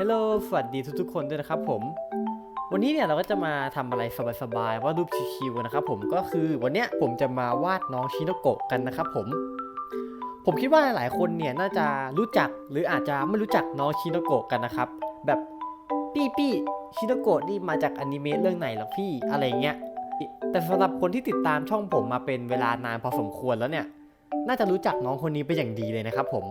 ฮลโหลสวัสดีทุกๆคนด้วยนะครับผม วันนี้เนี่ยเราก็จะมาทำอะไรสบายๆวาดรูปชิวๆนะครับผมก็คือวันเนี้ยผมจะมาวาดน้องชิโนโกะกันนะครับผม ผมคิดว่าหลายคนเนี่ยน่าจะรู้จักหรืออาจจะไม่รู้จักน้องชิโนโกะกันนะครับ แบบปี้ปี้ชิโนโกะนี่มาจากอนิเมะเรื่องไหนหรอพี่อะไรเงี้ย แต่สำหรับคนที่ติดตามช่องผมมาเป็นเวลานานพอสมควรแล้วเนี่ย น่าจะรู้จักน้องคนนี้เป็นอย่างดีเลยนะครับผม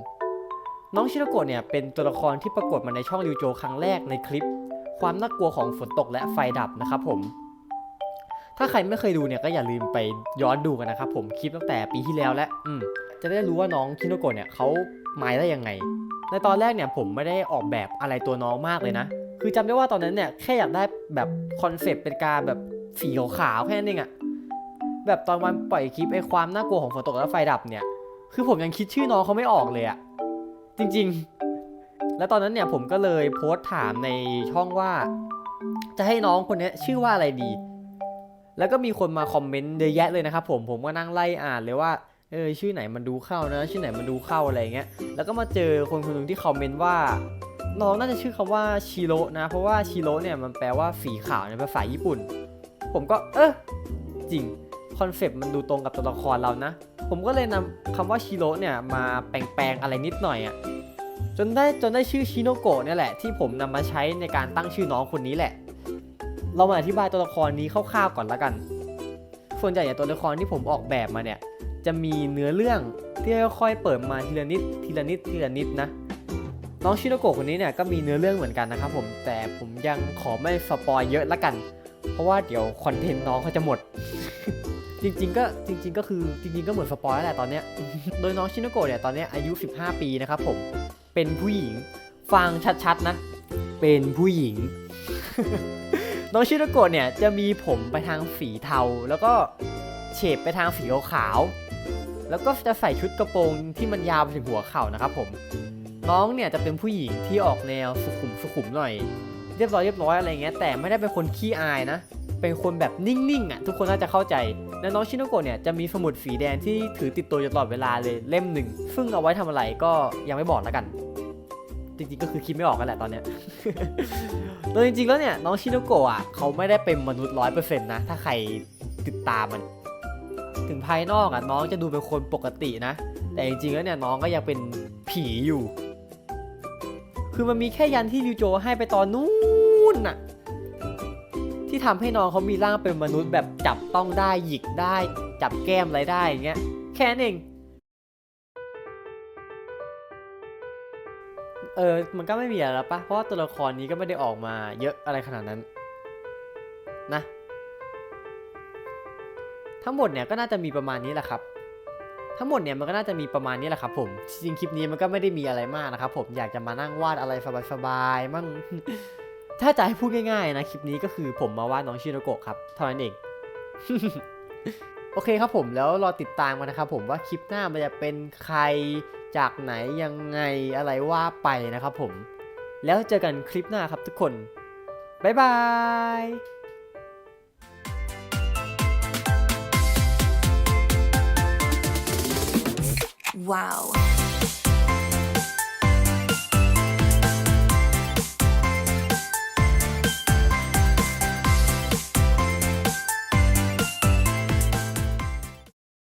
น้องชิโนโกะเนี่ยเป็นตัวละครที่ปรากฏมาในช่องริวโจครั้งแรกในคลิป ความน่ากลัวของฝนตกและไฟดับนะครับผม ถ้าใครไม่เคยดูเนี่ยก็อย่าลืมไปย้อนดูกันนะครับผมคลิปตั้งแต่ปีที่แล้วและอืมจะได้รู้ว่าน้องชิโนโกะเนี่ยเขาหมายได้ยังไง ในตอนแรกเนี่ยผมไม่ได้ออกแบบอะไรตัวน้องมากเลยนะ คือจำได้ว่าตอนนั้นเนี่ยแค่อยากได้แบบคอนเซปต์เป็นการแบบสีขาวๆแค่นั้นเองอะแบบตอนวันปล่อยคลิปไอ้ความน่ากลัวของฝนตกและไฟดับเนี่ย คือผมยังคิดชื่อน้องเขาไม่ออกเลยอะ จริงๆ แล้วตอนนั้นเนี่ยผมก็เลยโพสต์ถามในช่องว่า จะให้น้องคนนี้ชื่อว่าอะไรดี แล้วก็มีคนมาคอมเมนต์เยอะแยะเลยนะครับผมผมก็นั่งไล่อ่านเลยว่าเออชื่อไหนมันดูเข้านะ ชื่อไหนมันดูเข้าอะไรเงี้ยแล้วก็มาเจอคนคนหนึ่งที่คอมเมนต์ว่าน้องน่าจะชื่อคำว่าชิโร่นะ เพราะว่าชิโร่เนี่ยมันแปลว่าสีขาวในภาษาญี่ปุ่น ผมก็เออจริงคอนเซปต์มันดูตรงกับตัวละครเรานะ ผมก็เลยนำคำว่าชิโร่เนี่ยมาแปลงๆอะไรนิดหน่อยอะ่ะจนได้จนได้ชื่อชิโนโกะเนี่ยแหละที่ผมนำมาใช้ในการตั้งชื่อน้องคนนี้แหละ เรามาอธิบายตัวละครนี้คร่าวๆก่อนละกัน ส่วนใหญ่ตัวละครที่ผมออกแบบมาเนี่ยจะมีเนื้อเรื่องที่ค่อยๆเปิดมาทีละนิดทีละนิดทีละนิดนะน้องชิโนโกะคนนี้เนี่ยก็มีเนื้อเรื่องเหมือนกันนะครับผมแต่ผมยังขอไม่สปอยเยอะละกัน เพราะว่าเดี๋ยวคอนเทนต์น้องเขาจะหมด จริงๆก็จริง ๆ ก็คือจริง ๆ ก็เหมือนสปอยแล้วแหละตอนเนี้ย โดยน้องชินโกะเนี่ยตอนเนี้ยอายุ 15 ปีนะครับผม เป็นผู้หญิง ฟังชัดๆนะ เป็นผู้หญิง น้องชิโนโกะเนี่ยจะมีผมไปทางสีเทา แล้วก็เฉดไปทางสีขาวแล้วก็จะใส่ชุดกระโปรงที่มันยาวไปถึงหัวเข่านะครับผม น้องเนี่ยจะเป็นผู้หญิงที่ออกแนวสุขุมสุขุมหน่อย เรียบร้อยเรียบร้อยอะไรเงี้ยแต่ไม่ได้เป็นคนขี้อายนะ เป็นคนแบบนิ่งๆอะทุกคนน่าจะเข้าใจและน้องชิโนโกะเนี่ยจะมีสมุดสีแดงที่ถือติดตัวอยู่ตลอดเวลาเลยเล่มหนึ่งซึ่งเอาไว้ทำอะไรก็ยังไม่บอกแล้วกัน จริงๆก็คือคิดไม่ออกกันแหละตอนเนี้ยโดยจริงๆแล้วเนี่ยน้องชิโนโกะอะเขาไม่ได้เป็นมนุษย์ร้อยเปอร์เซ็นต์นะถ้าใครติดตามมัน ถึงภายนอกอะน้องจะดูเป็นคนปกตินะ แต่จริงๆแล้วเนี่ยน้องก็ยังเป็นผีอยู่ คือมันมีแค่ยันที่ริวโจให้ไปตอนนู้นน่ะ ที่ทำให้น้องเขามีร่างเป็นมนุษย์แบบจับต้องได้หยิกได้ จับแก้มอะไรได้อย่างเงี้ยแค่นั้นเองเออมันก็ไม่มีอะไรแล้วปะเพราะว่าตัวละครนี้ก็ไม่ได้ออกมาเยอะอะไรขนาดนั้นนะ ทั้งหมดเนี่ยก็น่าจะมีประมาณนี้แหละครับทั้งหมดเนี่ยมันก็น่าจะมีประมาณนี้แหละครับผม จริงคลิปนี้มันก็ไม่ได้มีอะไรมากนะครับผมอยากจะมานั่งวาดอะไรสบายๆมั่ง ถ้าจะให้พูดง่ายๆนะคลิปนี้ก็คือผมมาวาดน้องชิโนโกะครับเท่านั้นเอง โอเคครับผมแล้วรอติดตามกันนะครับผมว่าคลิปหน้ามันจะเป็นใครจากไหนยังไงอะไรว่าไปนะครับผม แล้วเจอกันคลิปหน้าครับทุกคน บ๊ายบาย Wow.